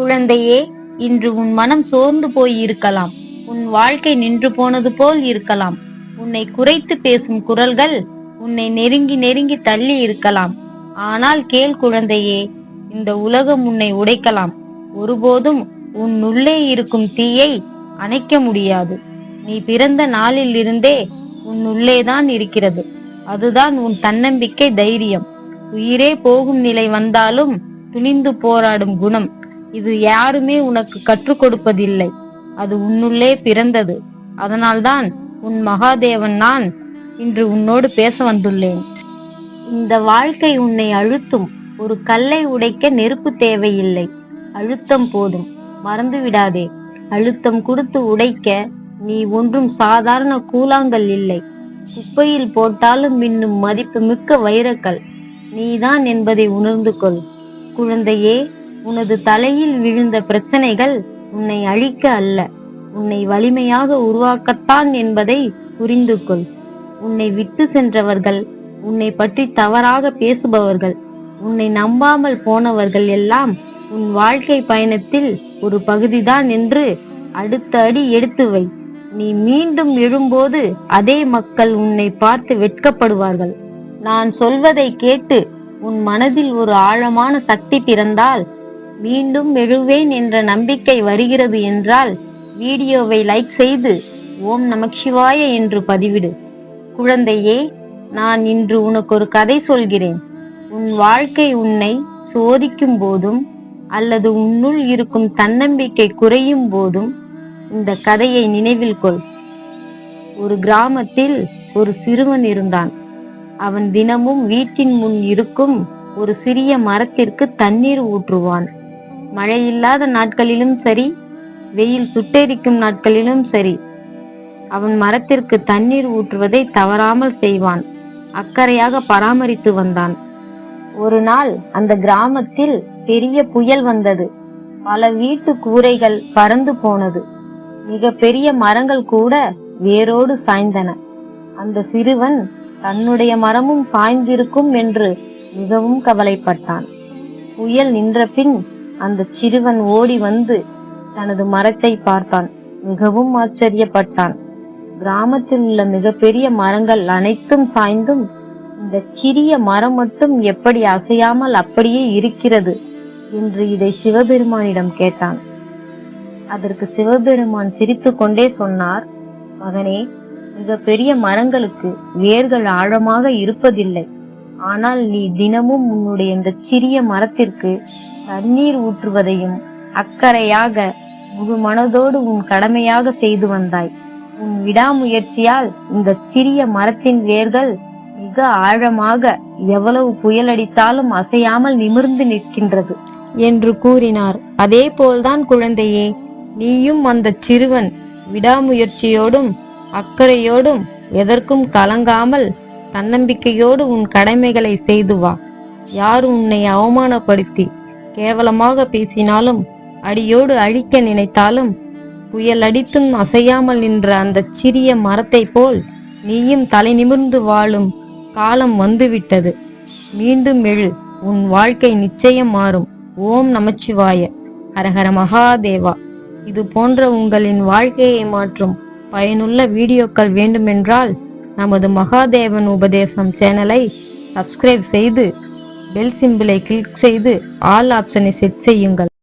குழந்தையே இன்று உன் மனம் சோர்ந்து போய் இருக்கலாம் உன் வாழ்க்கை நின்று போனது போல் இருக்கலாம். உன்னை குறைத்து பேசும் குரல்கள் உன்னை நெருங்கி நெருங்கி தள்ளி இருக்கலாம். ஆனால் கேள் குழந்தையே இந்த உலகம் உன்னை உடைக்கலாம். ஒருபோதும் உன் உள்ளே இருக்கும் தீயை அணைக்க முடியாது. நீ பிறந்த நாளில் இருந்தே உன் உள்ளேதான் இருக்கிறது. அதுதான் உன் தன்னம்பிக்கை தைரியம். உயிரே போகும் நிலை வந்தாலும் துணிந்து போராடும் குணம். இது யாருமே உனக்கு கற்றுக் கொடுப்பதில்லை. அது உன்னுள்ளே பிறந்தது. அதனால்தான் உன் மகாதேவன் நான் இன்று உன்னோடு பேச வந்துள்ளேன். இந்த வாழ்க்கை உன்னை அழுத்தும். ஒரு கல்லை உடைக்க நெருப்பு தேவையில்லை. அழுத்தம் போதும். மறந்து விடாதே அழுத்தம் கொடுத்து உடைக்க நீ ஒன்றும் சாதாரண கூழாங்கல் இல்லை. குப்பையில் போட்டாலும் இன்னும் மதிப்பு மிக்க வைரக்கல். நீதான் என்பதை உணர்ந்து கொள். குழந்தையே உனது தலையில் விழுந்த பிரச்சனைகள் உன்னை அழிக்க அல்ல. உன்னை வலிமையாக உருவாக்கத்தான் என்பதை புரிந்து கொள். உன்னை விட்டு சென்றவர்கள் உன்னை பற்றி தவறாக பேசுபவர்கள் உன்னை நம்பாமல் போனவர்கள் எல்லாம் உன் வாழ்க்கை பயணத்தில் ஒரு பகுதிதான் என்று அடுத்த அடி எடுத்து வை. நீ மீண்டும் எழும்போது அதே மக்கள் உன்னை பார்த்து வெட்கப்படுவார்கள். நான் சொல்வதை கேட்டு உன் மனதில் ஒரு ஆழமான சக்தி பிறந்தால் மீண்டும் எழுவேன் என்ற நம்பிக்கை வருகிறது என்றால் வீடியோவை லைக் செய்து ஓம் நமச்சிவாய என்று பதிவிடு. குழந்தையே நான் இன்று உனக்கு ஒரு கதை சொல்கிறேன். உன் வாழ்க்கை உன்னை சோதிக்கும் போதும் அல்லது உன்னுள் இருக்கும் தன்னம்பிக்கை குறையும் போதும் இந்த கதையை நினைவில் கொள். ஒரு கிராமத்தில் ஒரு சிறுவன் இருந்தான். அவன் தினமும் வீட்டின் முன் இருக்கும் ஒரு சிறிய மரத்திற்கு தண்ணீர் ஊற்றுவான். மழையில்லாத நாட்களிலும் சரி வெயில் சுட்டெரிக்கும் நாட்களிலும் சரி அவன் மரத்திற்கு தண்ணீர் ஊற்றுவதை தவறாமல் செய்வான் அக்கறையாக பராமரித்து வந்தான். ஒரு நாள் அந்த கிராமத்தில் பெரிய புயல் வந்தது. பல வீட்டு கூரைகள் பறந்து போனது. மிக பெரிய மரங்கள் கூட வேரோடு சாய்ந்தன. அந்த சிறுவன் தன்னுடைய மரமும் சாய்ந்திருக்கும் என்று மிகவும் கவலைப்பட்டான். புயல் நின்ற பின் அந்த சிறுவன் ஓடி வந்து தனது மரத்தை பார்த்தான். மிகவும் ஆச்சரியப்பட்டான். கிராமத்தில் உள்ள மிகப்பெரிய மரங்கள் அனைத்தும் சாய்ந்தும் இந்த சிறிய மரம் மட்டும் எப்படி அசையாமல் அப்படியே இருக்கிறது என்று இதை சிவபெருமானிடம் கேட்டான். அதற்கு சிவபெருமான் சிரித்து கொண்டே சொன்னார் மகனே மிக பெரிய மரங்களுக்கு வேர்கள் ஆழமாக இருப்பதில்லை. ஆனால் நீ தினமும் உன்னுடைய இந்த சிறிய மரத்திற்கு தண்ணீர் ஊற்றுவதையும் அக்கறையாக முழு மனதோடு உன் கடமையாக செய்து வந்தாய். உன் விடாமுயற்சியால் இந்த சிறிய மரத்தின் வேர்கள் மிக ஆழமாக எவ்வளவு புயலடித்தாலும் அசையாமல் நிமிர்ந்து நிற்கின்றது. என்று கூறினார். அதே போல்தான் குழந்தையே நீயும் அந்த சிறுவன் விடாமுயற்சியோடும் அக்கறையோடும் எதற்கும் கலங்காமல் தன்னம்பிக்கையோடு உன் கடமைகளை செய்து வா. யார் உன்னை அவமானப்படுத்தி கேவலமாக பேசினாலும் அடியோடு அழிக்க நினைத்தாலும் புயல் அடித்தும் அசையாமல் நின்ற அந்த சிறிய மரத்தை போல் நீயும் தலை நிமிர்ந்து வாழும் காலம் வந்துவிட்டது. மீண்டும் எழு உன் வாழ்க்கை நிச்சயம் மாறும். ஓம் நமச்சிவாய. ஹரஹர மகாதேவா. இது போன்ற உங்களின் வாழ்க்கையை மாற்றும் பயனுள்ள வீடியோக்கள் வேண்டுமென்றால் நமது மகாதேவன் உபதேசம் சேனலை சப்ஸ்கிரைப் செய்து பெல் சிம்பிளை கிளிக் செய்து ஆல் ஆப்ஷனை செட் செய்யுங்கள்.